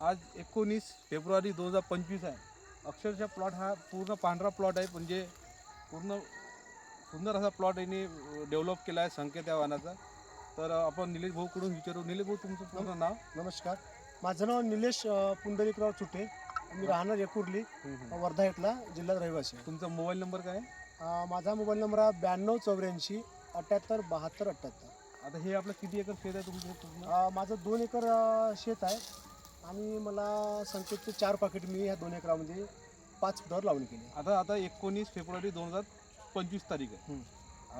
आज एकोणीस फेब्रुवारी दोन हजार पंचवीस आहे. अक्षरशः प्लॉट हा पूर्ण पांढरा प्लॉट आहे म्हणजे पूर्ण सुंदर असा प्लॉट यांनी डेव्हलप केला आहे संकेत या वाहनाचा. तर आपण निलेश भाऊकडून विचारू. निलेश भाऊ तुमचं पूर्ण नाव? नमस्कार. माझं नाव निलेश पुंडलिकराव चुटे. मी राहणार एकुर्ली वर्धा इथला जिल्ह्यात रहिवासी. तुमचा मोबाईल नंबर काय माझा मोबाईल नंबर आहे ब्याण्णव चौऱ्याऐंशी अठ्ठ्याहत्तर बहात्तर अठ्ठ्याहत्तर आता हे आपलं किती एकर शेत आहे तुमचं? हे माझं दोन एकर शेत आहे. आणि मला संकेतचे चार पाकिट मी ह्या दोन एकरामध्ये पाच फुटावर लावणी केली. आता आता एकोणीस फेब्रुवारी दोन हजार पंचवीस तारीख आहे. हम्म.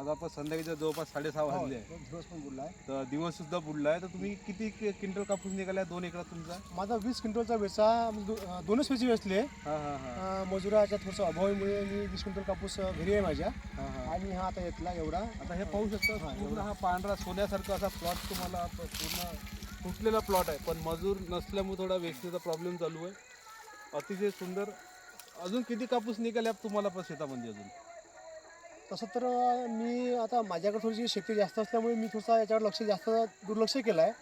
आज आपण संध्याकाळीच्या जवळपास साडेसहा वाजले. आहे हो, दिवस पण बुडला आहे. तर दिवस सुद्धा बुडला आहे. तर तुम्ही किती कि- क्विंटल कापूस निघाला दोन एकरात तुमचा? माझा वीस क्विंटलचा वेचा दो- अ, दोनच वेची वेचले. हा हा हा. अ, मजुराच्या थोडंसं अभावामुळे मी वीस क्विंटल कापूस अ, घरी आहे माझ्या. हा हा. आणि हा आता येतला एवढा. आता हे पाहू शकता हा, पूर्ण एवढं. हा पांढरा सोन्यासारखा असा प्लॉट तुम्हाला प- पूर्ण फुटलेला प्लॉट आहे पण मजूर नसल्यामुळे थोडा वेचणीचा प्रॉब्लेम चालू आहे अतिशय सुंदर अजून किती कापूस निघाले तुम्हाला पण शेतामध्ये अजून तसं तर मी आता माझ्याकडे थोडीशी शक्ती जास्त असल्यामुळे मी थोडसा याच्यावर लक्ष जास्त दुर्लक्ष केलं आहे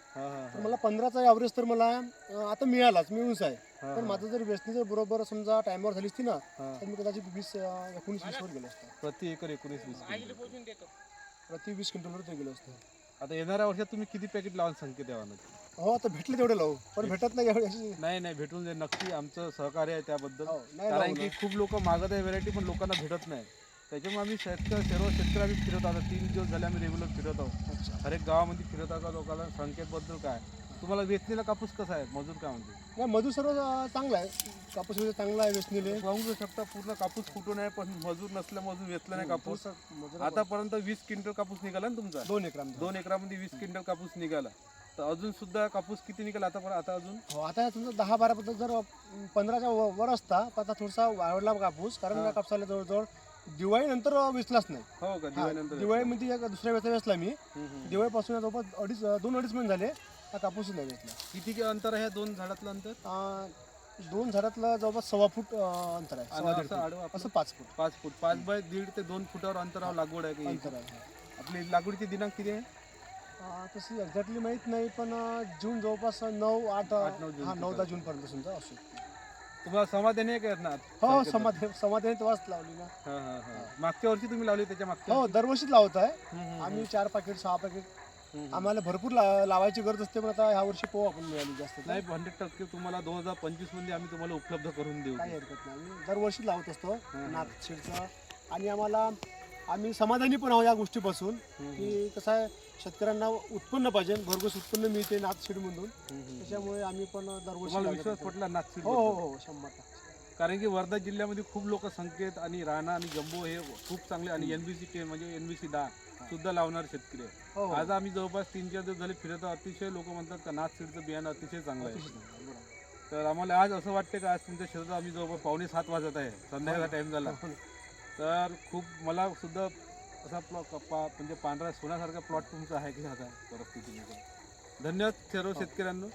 तर. मला पंधराचा ॲव्हरेज तर मला आता मिळालाच मिळूनच आहे हा, पण. माझं जर वेचणी जर बरोबर समजा टायमावर झाली असती ना. तर मी कदाचित वीस एकोणीस वीसवर गेलो असतो प्रति एकर एकोणीस वीस. प्रति वीस क्विंटलवर ते गेलो असतो आता येणाऱ्या वर्षात तुम्ही किती पॅकेट लावाल संकेत द्यावा हो आता भेटले तेवढे लावू. पण भेटत नाही एवढी अशी नाही नाही भेटून जाईल. नक्की आमचं सहकार्य आहे त्याबद्दल. हो, नाही कारण की. खूप लोक मागत आहे व्हरायटी पण लोकांना भेटत नाही. त्याच्यामुळे आम्ही शेतकरी सर्व शेतकरी आम्ही फिरत आहोत. तीन दिवस झाले आम्ही रेग्युलर फिरत आहोत. अच्छा. हर एक गावामध्ये फिरत आहोत लोकांना? संकेतबद्दल काय? तुम्हाला वेचणीला कापूस कसा आहे? मजूर काय म्हणते नाही मधू सर्व अं, चांगला आहे. कापूस वगैरे चांगला आहे वेचणीले. पाहू शकता पूर्ण कापूस फुटून आहे पण मजूर नसल्यामुळे अजून वेचला नाही कापूस. थोडंसं मजुरा- आतापर्यंत वीस क्विंटल कापूस निघाला ना तुमचा? दोन एकरामध्ये. दोन एकरामध्ये वीस क्विंटल कापूस निघाला. तर अजून सुद्धा कापूस किती निघाला आता आता अजून? हो आता तुमचा दहा बारा पद्धत जर अं, पंधराच्या व- वर असता तर आता थोडासा वाढला कापूस. कारण हा. या कापसाला जवळजवळ दिवाळीनंतर वेचलाच नाही. हो का? हा, दिवाळीनंतर दिवाळीमध्ये एक दुसऱ्या वेळेचा वेचला मी. हम्म, हम्म. दिवाळीपासून जवळपास अडीच दोन अडीच महिने झाले. हा कापूसच नाही वेचला किती कि- अंतर आहे दोन झाडातलं अंतर दोन झाडातलं जवळपास सव्वा फूट अं, अंतर आहे आणि सव्वा दीड असं फूट. आडवं आपलं असं पाच फूट पाच फूट पाच बाय दीड ते दोन फुटावर अंतरावर लागवड आहे का ही? अंतर आहे आपली लागवडीची दिनांक किती आहे तशी एक्झॅक्टली माहीत नाही पण अं, जून जवळपास नऊ आठ आठ, नऊ जून हा नऊ. दहा जून पर्यंत समजा असू तुम्हाला समाधानी आहे का ना हो समाधी समाधानी तेव्हाच लावली ना हा, हा, हा. मागच्या वर्षी तुम्ही लावली त्याच्या मागच्या हो वर्षी? दरवर्षीच लावत आहे हम्म, हम्म, आम्ही चार पाकिट सहा पाकिट. आम्हाला भरपूर ला- लावायची गरज असते पण आता ह्या वर्षी पोह आपण मिळाली जास्त. नाही हंड्रेड टक्के तुम्हाला दोन हजार पंचवीसमध्ये आम्ही तुम्हाला उपलब्ध करून देऊ काही हरकत नाही आम्ही दरवर्षी लावत असतो. नागशेडचं आणि आम्हाला आम्ही समाधानी पण आहोत या गोष्टीपासून की कसं आहे शेतकऱ्यांना उत्पन्न पाहिजे भरघोस उत्पन्न मिळते नागशेडमधून. त्याच्यामुळे आम्ही पण दरवर्षी तुम्हाला लावत विश्वास असतो. पटला नागपूर हो हो हो शंभर टक्के कारण की वर्धा जिल्ह्यामध्ये खूप लोक संकेत आणि राणा आणि जम्बो हे खूप चांगले आणि एनबीसी टे म्हणजे एनबीसी दहा सुद्धा लावणारे शेतकरी आहे. हो हो. आज आम्ही जवळपास तीन चार दिवस झाले फिरत आहोत. अतिशय लोक म्हणतात का नाथ सीडचं बियाणं अतिशय चांगलं आहे. तर आम्हाला आज असं वाटते का आज तुमच्या शेतात आम्ही जवळपास पावणे सात वाजत आहे संध्याकाळचा टाइम झाला हो ना. तर खूप मला सुद्धा असा प्लॉ पा म्हणजे पांढरा सोन्यासारखा प्लॉट तुमचा आहे की आता परिस्थितीमध्ये धन्यवाद सर्व शेतकऱ्यांना